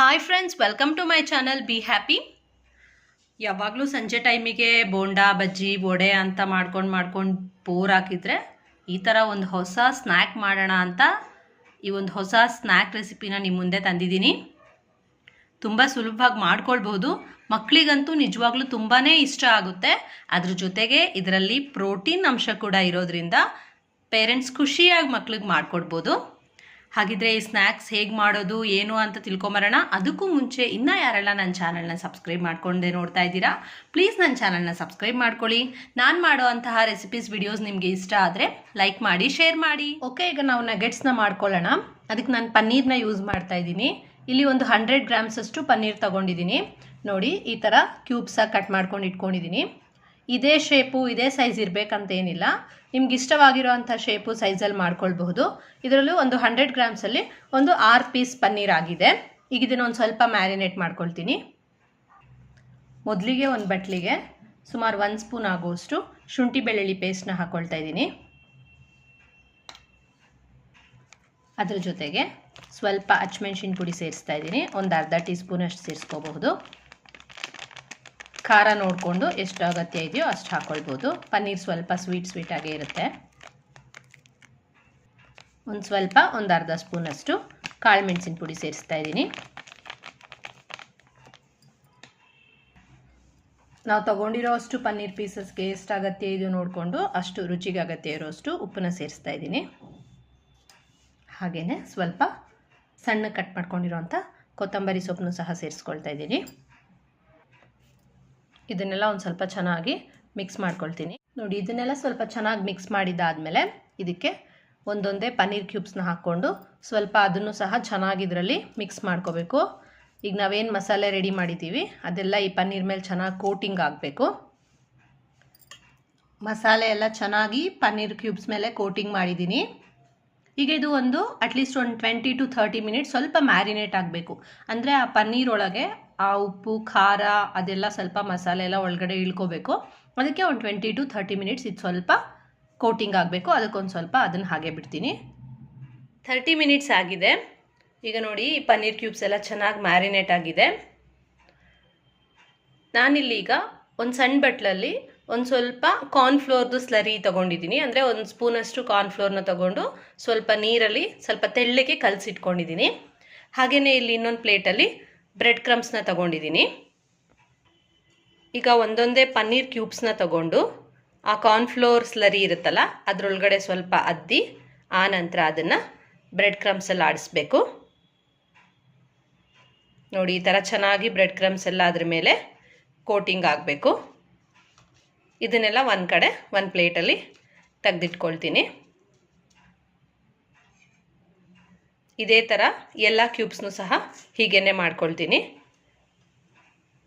Hi friends welcome to my channel be happy ಯಾವಾಗಲೂ ಸಂಜೆ ಟೈಮಿಗೆ ಬೋಂಡಾ, ಬಜ್ಜಿ, ವಡೆ ಅಂತ ಮಾಡ್ಕೊಂಡು ಮಾಡ್ಕೊಂಡು ಬೋರ್ ಹಾಕಿದರೆ ಈ ಥರ ಒಂದು ಹೊಸ ಸ್ನ್ಯಾಕ್ ಮಾಡೋಣ ಅಂತ ಈ ಒಂದು ಹೊಸ ಸ್ನ್ಯಾಕ್ ರೆಸಿಪಿನ ನಿಮ್ಮ ಮುಂದೆ ತಂದಿದ್ದೀನಿ. ತುಂಬ ಸುಲಭವಾಗಿ ಮಾಡ್ಕೊಳ್ಬೋದು ಮಕ್ಕಳಿಗಂತೂ ನಿಜವಾಗ್ಲೂ ತುಂಬಾ ಇಷ್ಟ ಆಗುತ್ತೆ. ಅದ್ರ ಜೊತೆಗೆ ಇದರಲ್ಲಿ ಪ್ರೋಟೀನ್ ಅಂಶ ಕೂಡ ಇರೋದ್ರಿಂದ ಪೇರೆಂಟ್ಸ್ ಖುಷಿಯಾಗಿ ಮಕ್ಳಿಗೆ ಮಾಡಿಕೊಡ್ಬೋದು. ಹಾಗಿದ್ರೆ ಈ ಸ್ನ್ಯಾಕ್ಸ್ ಹೇಗೆ ಮಾಡೋದು, ಏನು ಅಂತ ತಿಳ್ಕೊಂಬರೋಣ. ಅದಕ್ಕೂ ಮುಂಚೆ ಇನ್ನೂ ಯಾರೆಲ್ಲ ನನ್ನ ಚಾನಲ್ನ ಸಬ್ಸ್ಕ್ರೈಬ್ ಮಾಡ್ಕೊಂಡೆ ನೋಡ್ತಾ ಇದ್ದೀರಾ, ಪ್ಲೀಸ್ ನನ್ನ ಚಾನಲ್ನ ಸಬ್ಸ್ಕ್ರೈಬ್ ಮಾಡ್ಕೊಳ್ಳಿ. ನಾನು ಮಾಡುವಂತಹ ರೆಸಿಪೀಸ್, ವಿಡಿಯೋಸ್ ನಿಮಗೆ ಇಷ್ಟ ಆದರೆ ಲೈಕ್ ಮಾಡಿ, ಶೇರ್ ಮಾಡಿ. ಓಕೆ, ಈಗ ನಾವು ನಗೆಟ್ಸ್ನ ಮಾಡ್ಕೊಳ್ಳೋಣ. ಅದಕ್ಕೆ ನಾನು ಪನ್ನೀರ್ನ ಯೂಸ್ ಮಾಡ್ತಾ ಇದ್ದೀನಿ. ಇಲ್ಲಿ ಒಂದು ಹಂಡ್ರೆಡ್ ಗ್ರಾಮ್ಸಷ್ಟು ಪನ್ನೀರ್ ತಗೊಂಡಿದ್ದೀನಿ. ನೋಡಿ, ಈ ಥರ ಕ್ಯೂಬ್ಸಾಗಿ ಕಟ್ ಮಾಡ್ಕೊಂಡು ಇಟ್ಕೊಂಡಿದ್ದೀನಿ. ಇದೇ ಶೇಪು ಇದೇ ಸೈಜ್ ಇರಬೇಕಂತ ಏನಿಲ್ಲ ನಿಮ್ಗೆ ಇಷ್ಟವಾಗಿರೋ ಅಂಥ ಶೇಪು ಸೈಜಲ್ಲಿ ಮಾಡ್ಕೊಳ್ಬಹುದು. ಇದರಲ್ಲೂ ಒಂದು ಹಂಡ್ರೆಡ್ ಗ್ರಾಮ್ಸಲ್ಲಿ ಒಂದು ಆರು ಪೀಸ್ ಪನ್ನೀರ್ ಆಗಿದೆ. ಈಗ ಇದನ್ನು ಒಂದು ಸ್ವಲ್ಪ ಮ್ಯಾರಿನೇಟ್ ಮಾಡ್ಕೊಳ್ತೀನಿ. ಮೊದಲಿಗೆ ಒಂದು ಬಟ್ಲಿಗೆ ಸುಮಾರು ಒಂದು ಸ್ಪೂನ್ ಆಗುವಷ್ಟು ಶುಂಠಿ ಬೆಳ್ಳುಳ್ಳಿ ಪೇಸ್ಟ್ನ ಹಾಕ್ಕೊಳ್ತಾ ಇದ್ದೀನಿ. ಅದ್ರ ಜೊತೆಗೆ ಸ್ವಲ್ಪ ಅಚ್ಚಮೆಣ್ಸಿನ ಪುಡಿ ಸೇರಿಸ್ತಾ ಇದ್ದೀನಿ. ಒಂದು ಅರ್ಧ ಟೀ ಸ್ಪೂನಷ್ಟು ಸೇರಿಸ್ಕೋಬಹುದು. ಖಾರ ನೋಡಿಕೊಂಡು ಎಷ್ಟು ಅಗತ್ಯ ಇದೆಯೋ ಅಷ್ಟು ಹಾಕ್ಕೊಳ್ಬೋದು ಪನ್ನೀರ್ ಸ್ವಲ್ಪ ಸ್ವೀಟ್ ಸ್ವೀಟಾಗೇ ಇರುತ್ತೆ. ಒಂದು ಸ್ವಲ್ಪ, ಒಂದು ಅರ್ಧ ಸ್ಪೂನಷ್ಟು ಕಾಳು ಮೆಣಸಿನ ಪುಡಿ ಸೇರಿಸ್ತಾ ಇದ್ದೀನಿ. ನಾವು ತಗೊಂಡಿರೋ ಅಷ್ಟು ಪನ್ನೀರ್ ಪೀಸಸ್ಗೆ ಎಷ್ಟು ಅಗತ್ಯ ಇದೆಯೋ ನೋಡಿಕೊಂಡು ಅಷ್ಟು ರುಚಿಗೆ ಅಗತ್ಯ ಇರೋಷ್ಟು ಉಪ್ಪನ್ನ ಸೇರಿಸ್ತಾ ಇದ್ದೀನಿ. ಹಾಗೆಯೇ ಸ್ವಲ್ಪ ಸಣ್ಣ ಕಟ್ ಮಾಡ್ಕೊಂಡಿರೋಂಥ ಕೊತ್ತಂಬರಿ ಸೊಪ್ಪನ್ನು ಸಹ ಸೇರಿಸ್ಕೊಳ್ತಾ ಇದ್ದೀನಿ. ಇದನ್ನೆಲ್ಲ ಒಂದು ಸ್ವಲ್ಪ ಚೆನ್ನಾಗಿ ಮಿಕ್ಸ್ ಮಾಡ್ಕೊಳ್ತೀನಿ. ನೋಡಿ, ಇದನ್ನೆಲ್ಲ ಸ್ವಲ್ಪ ಚೆನ್ನಾಗಿ ಮಿಕ್ಸ್ ಮಾಡಿದ್ದಾದಮೇಲೆ ಇದಕ್ಕೆ ಒಂದೊಂದೇ ಪನ್ನೀರ್ ಕ್ಯೂಬ್ಸ್ನ ಹಾಕ್ಕೊಂಡು ಸ್ವಲ್ಪ ಅದನ್ನು ಸಹ ಚೆನ್ನಾಗಿ ಇದರಲ್ಲಿ ಮಿಕ್ಸ್ ಮಾಡ್ಕೋಬೇಕು. ಈಗ ನಾವೇನು ಮಸಾಲೆ ರೆಡಿ ಮಾಡಿದ್ದೀವಿ ಅದೆಲ್ಲ ಈ ಪನ್ನೀರ್ ಮೇಲೆ ಚೆನ್ನಾಗಿ ಕೋಟಿಂಗ್ ಆಗಬೇಕು. ಮಸಾಲೆ ಎಲ್ಲ ಚೆನ್ನಾಗಿ ಪನ್ನೀರ್ ಕ್ಯೂಬ್ಸ್ ಮೇಲೆ ಕೋಟಿಂಗ್ ಮಾಡಿದ್ದೀನಿ ಈಗ ಇದು ಒಂದು ಅಟ್ಲೀಸ್ಟ್ ಒಂದು ಟ್ವೆಂಟಿ ಟು ಥರ್ಟಿ ಮಿನಿಟ್ಸ್ ಸ್ವಲ್ಪ ಮ್ಯಾರಿನೇಟ್ ಆಗಬೇಕು. ಅಂದರೆ ಆ ಪನ್ನೀರ್ ಒಳಗೆ ಆ ಉಪ್ಪು, ಖಾರ, ಅದೆಲ್ಲ ಸ್ವಲ್ಪ ಮಸಾಲೆ ಎಲ್ಲ ಒಳಗಡೆ ಇಳ್ಕೋಬೇಕು. ಅದಕ್ಕೆ ಒಂದು ಟ್ವೆಂಟಿ ಟು ಥರ್ಟಿ ಮಿನಿಟ್ಸ್ ಇದು ಸ್ವಲ್ಪ ಕೋಟಿಂಗ್ ಆಗಬೇಕು. ಅದಕ್ಕೊಂದು ಸ್ವಲ್ಪ ಅದನ್ನು ಹಾಗೆ ಬಿಡ್ತೀನಿ. ಥರ್ಟಿ ಮಿನಿಟ್ಸ್ ಆಗಿದೆ. ಈಗ ನೋಡಿ, ಪನ್ನೀರ್ ಕ್ಯೂಬ್ಸ್ ಎಲ್ಲ ಚೆನ್ನಾಗಿ ಮ್ಯಾರಿನೇಟ್ ಆಗಿದೆ. ನಾನಿಲ್ಲೀಗ ಒಂದು ಸಣ್ಣ ಬಟ್ಲಲ್ಲಿ ಒಂದು ಸ್ವಲ್ಪ ಕಾರ್ನ್ಫ್ಲೋರ್ದು ಸ್ಲರಿ ತೊಗೊಂಡಿದ್ದೀನಿ. ಅಂದರೆ ಒಂದು ಸ್ಪೂನಷ್ಟು ಕಾರ್ನ್ಫ್ಲೋರ್ನ ತೊಗೊಂಡು ಸ್ವಲ್ಪ ನೀರಲ್ಲಿ ಸ್ವಲ್ಪ ತೆಳ್ಳಗೆ ಕಲಸಿಟ್ಕೊಂಡಿದ್ದೀನಿ. ಹಾಗೆಯೇ ಇಲ್ಲಿ ಇನ್ನೊಂದು ಪ್ಲೇಟಲ್ಲಿ ಬ್ರೆಡ್ ಕ್ರಮ್ಸ್ನ ತಗೊಂಡಿದ್ದೀನಿ. ಈಗ ಒಂದೊಂದೇ ಪನ್ನೀರ್ ಕ್ಯೂಬ್ಸ್ನ ತಗೊಂಡು ಆ ಕಾರ್ನ್ಫ್ಲೋರ್ ಸ್ಲರಿ ಇರುತ್ತಲ್ಲ, ಅದರೊಳಗಡೆ ಸ್ವಲ್ಪ ಅದ್ದಿ, ಆ ನಂತರ ಅದನ್ನು ಬ್ರೆಡ್ ಕ್ರಮ್ಸಲ್ಲಿ ಆಡಿಸ್ಬೇಕು. ನೋಡಿ, ಈ ಥರ ಚೆನ್ನಾಗಿ ಬ್ರೆಡ್ ಕ್ರಮ್ಸ್ ಎಲ್ಲ ಅದ್ರ ಮೇಲೆ ಕೋಟಿಂಗ್ ಆಗಬೇಕು. ಇದನ್ನೆಲ್ಲ ಒಂದು ಕಡೆ, ಒಂದು ಪ್ಲೇಟಲ್ಲಿ ತೆಗೆದಿಟ್ಕೊಳ್ತೀನಿ. ಇದೇ ಥರ ಎಲ್ಲ ಕ್ಯೂಬ್ಸ್ನೂ ಸಹ ಹೀಗೇನೆ ಮಾಡ್ಕೊಳ್ತೀನಿ.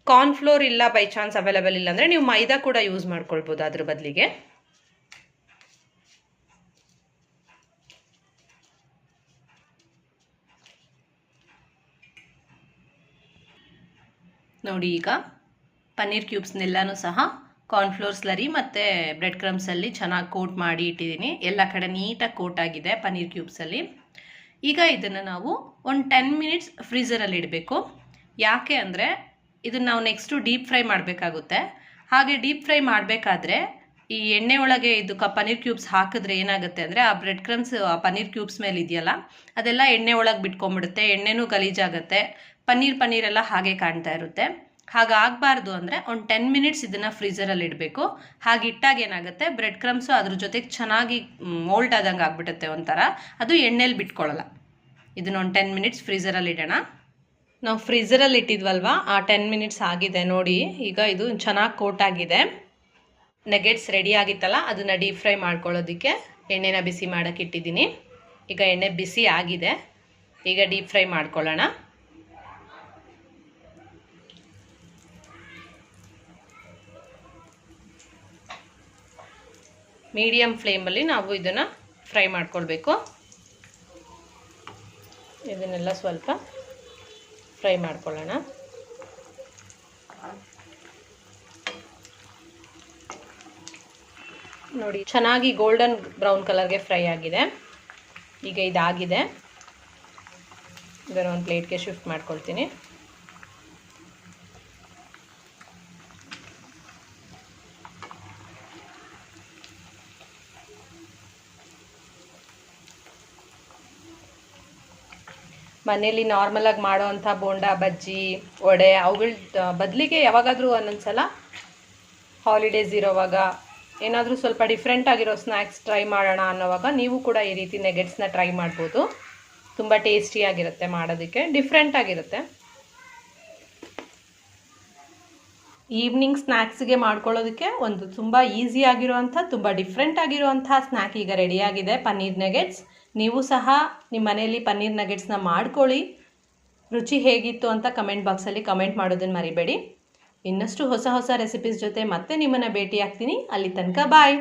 ಕಾರ್ನ್ಫ್ಲೋರ್ ಇಲ್ಲ ಬೈ ಚಾನ್ಸ್ ಅವೈಲೇಬಲ್ ಇಲ್ಲ ಅಂದರೆ ನೀವು ಮೈದಾ ಕೂಡ ಯೂಸ್ ಮಾಡ್ಕೊಳ್ಬೋದು ಅದ್ರ ಬದಲಿಗೆ. ನೋಡಿ ಈಗ ಪನ್ನೀರ್ ಕ್ಯೂಬ್ಸ್ನೆಲ್ಲನೂ ಸಹ ಕಾರ್ನ್ಫ್ಲೋರ್ ಸ್ಲರಿ ಮತ್ತು ಬ್ರೆಡ್ ಕ್ರಮ್ಸಲ್ಲಿ ಚೆನ್ನಾಗಿ ಕೋಟ್ ಮಾಡಿ ಇಟ್ಟಿದ್ದೀನಿ. ಎಲ್ಲ ಕಡೆ ನೀಟಾಗಿ ಕೋಟ್ ಆಗಿದೆ ಪನ್ನೀರ್ ಕ್ಯೂಬ್ಸಲ್ಲಿ ಈಗ ಇದನ್ನು ನಾವು ಒಂದು ಟೆನ್ ಮಿನಿಟ್ಸ್ ಫ್ರೀಝರಲ್ಲಿ ಇಡಬೇಕು. ಯಾಕೆ ಅಂದರೆ ಇದನ್ನು ನಾವು ನೆಕ್ಸ್ಟು ಡೀಪ್ ಫ್ರೈ ಮಾಡಬೇಕಾಗುತ್ತೆ. ಹಾಗೆ ಡೀಪ್ ಫ್ರೈ ಮಾಡಬೇಕಾದ್ರೆ ಈ ಎಣ್ಣೆ ಒಳಗೆ ಇದು ಕ ಪನ್ನೀರ್ ಕ್ಯೂಬ್ಸ್ ಹಾಕಿದ್ರೆ ಏನಾಗುತ್ತೆ ಅಂದರೆ ಆ ಬ್ರೆಡ್ ಕ್ರಮ್ಸ್ ಆ ಪನ್ನೀರ್ ಕ್ಯೂಬ್ಸ್ ಮೇಲೆ ಇದೆಯಲ್ಲ, ಅದೆಲ್ಲ ಎಣ್ಣೆ ಒಳಗೆ ಬಿಟ್ಕೊಂಡ್ಬಿಡುತ್ತೆ. ಎಣ್ಣೆನೂ ಗಲೀಜಾಗುತ್ತೆ. ಪನ್ನೀರ್ ಪನ್ನೀರೆಲ್ಲ ಹಾಗೆ ಕಾಣ್ತಾ ಇರುತ್ತೆ. ಹಾಗಾಗಬಾರ್ದು ಅಂದರೆ ಒಂದು ಟೆನ್ ಮಿನಿಟ್ಸ್ ಇದನ್ನು ಫ್ರೀಸರಲ್ಲಿ ಇಡಬೇಕು. ಹಾಗೆ ಇಟ್ಟಾಗ ಏನಾಗುತ್ತೆ ಬ್ರೆಡ್ ಕ್ರಮ್ಸು ಅದ್ರ ಜೊತೆಗೆ ಚೆನ್ನಾಗಿ ಮೋಲ್ಡ್ ಆದಂಗೆ ಆಗ್ಬಿಡುತ್ತೆ ಒಂಥರ. ಅದು ಎಣ್ಣೆಲಿ ಬಿಟ್ಕೊಳ್ಳಲ್ಲ ಇದನ್ನ ಒಂದು ಟೆನ್ ಮಿನಿಟ್ಸ್ ಫ್ರೀಸರಲ್ಲಿ ಇಡೋಣ. ನಾವು ಫ್ರೀಸರಲ್ಲಿ ಇಟ್ಟಿದ್ವಲ್ವಾ? ಆ ಟೆನ್ ಮಿನಿಟ್ಸ್ ಆಗಿದೆ ನೋಡಿ. ಈಗ ಇದು ಚೆನ್ನಾಗಿ ಕೋಟ್ ಆಗಿದೆ. ನೆಗೆಟ್ಸ್ ರೆಡಿ ಆಗಿತ್ತಲ್ಲ, ಅದನ್ನು ಡೀಪ್ ಫ್ರೈ ಮಾಡ್ಕೊಳ್ಳೋದಕ್ಕೆ ಎಣ್ಣೆನ ಬಿಸಿ ಮಾಡೋಕ್ಕೆ ಇಟ್ಟಿದ್ದೀನಿ. ಈಗ ಎಣ್ಣೆ ಬಿಸಿ ಆಗಿದೆ. ಈಗ ಡೀಪ್ ಫ್ರೈ ಮಾಡ್ಕೊಳ್ಳೋಣ. ಮೀಡಿಯಮ್ ಫ್ಲೇಮಲ್ಲಿ ನಾವು ಇದನ್ನು ಫ್ರೈ ಮಾಡ್ಕೊಳ್ಬೇಕು. ಇದನ್ನೆಲ್ಲ ಸ್ವಲ್ಪ ಫ್ರೈ ಮಾಡ್ಕೊಳ್ಳೋಣ. ನೋಡಿ, ಚೆನ್ನಾಗಿ ಗೋಲ್ಡನ್ ಬ್ರೌನ್ ಕಲರ್ಗೆ ಫ್ರೈ ಆಗಿದೆ. ಈಗ ಇದಾಗಿದೆ. ಇದನ್ನು ಒಂದು ಪ್ಲೇಟ್ಗೆ ಶಿಫ್ಟ್ ಮಾಡ್ಕೊಳ್ತೀನಿ. ಮನೇಲಿ ನಾರ್ಮಲಾಗಿ ಮಾಡೋವಂಥ ಬೋಂಡ, ಬಜ್ಜಿ, ವಡೆ, ಅವುಗಳ ಬದಲಿಗೆ ಯಾವಾಗಾದರೂ ಒಂದೊಂದ್ಸಲ ಹಾಲಿಡೇಸ್ ಇರೋವಾಗ ಏನಾದರೂ ಸ್ವಲ್ಪ ಡಿಫ್ರೆಂಟ್ ಆಗಿರೋ ಸ್ನ್ಯಾಕ್ಸ್ ಟ್ರೈ ಮಾಡೋಣ ಅನ್ನೋವಾಗ ನೀವು ಕೂಡ ಈ ರೀತಿ ನೆಗೆಟ್ಸ್ನ ಟ್ರೈ ಮಾಡ್ಬೋದು. ತುಂಬ ಟೇಸ್ಟಿಯಾಗಿರುತ್ತೆ ಮಾಡೋದಕ್ಕೆ ಡಿಫ್ರೆಂಟ್ ಆಗಿರುತ್ತೆ. ಈವ್ನಿಂಗ್ ಸ್ನ್ಯಾಕ್ಸ್ಗೆ ಮಾಡ್ಕೊಳ್ಳೋದಕ್ಕೆ ಒಂದು ತುಂಬ ಈಸಿ ಆಗಿರುವಂಥ, ತುಂಬ ಡಿಫ್ರೆಂಟ್ ಆಗಿರುವಂಥ ಸ್ನ್ಯಾಕ್ ಈಗ ರೆಡಿಯಾಗಿದೆ ಪನ್ನೀರ್ ನೆಗೆಟ್ಸ್ ನೀವು ಸಹ ನಿಮ್ಮ ಮನೆಯಲ್ಲಿ ಪನ್ನೀರ್ ನಗೆಟ್ಸ್ನ ಮಾಡ್ಕೊಳ್ಳಿ. ರುಚಿ ಹೇಗಿತ್ತು ಅಂತ ಕಮೆಂಟ್ ಬಾಕ್ಸಲ್ಲಿ ಕಮೆಂಟ್ ಮಾಡೋದನ್ನು ಮರಿಬೇಡಿ. ಇನ್ನಷ್ಟು ಹೊಸ ಹೊಸ ರೆಸಿಪೀಸ್ ಜೊತೆ ಮತ್ತೆ ನಿಮ್ಮನ್ನು ಭೇಟಿಯಾಗ್ತೀನಿ. ಅಲ್ಲಿ ತನಕ ಬಾಯ್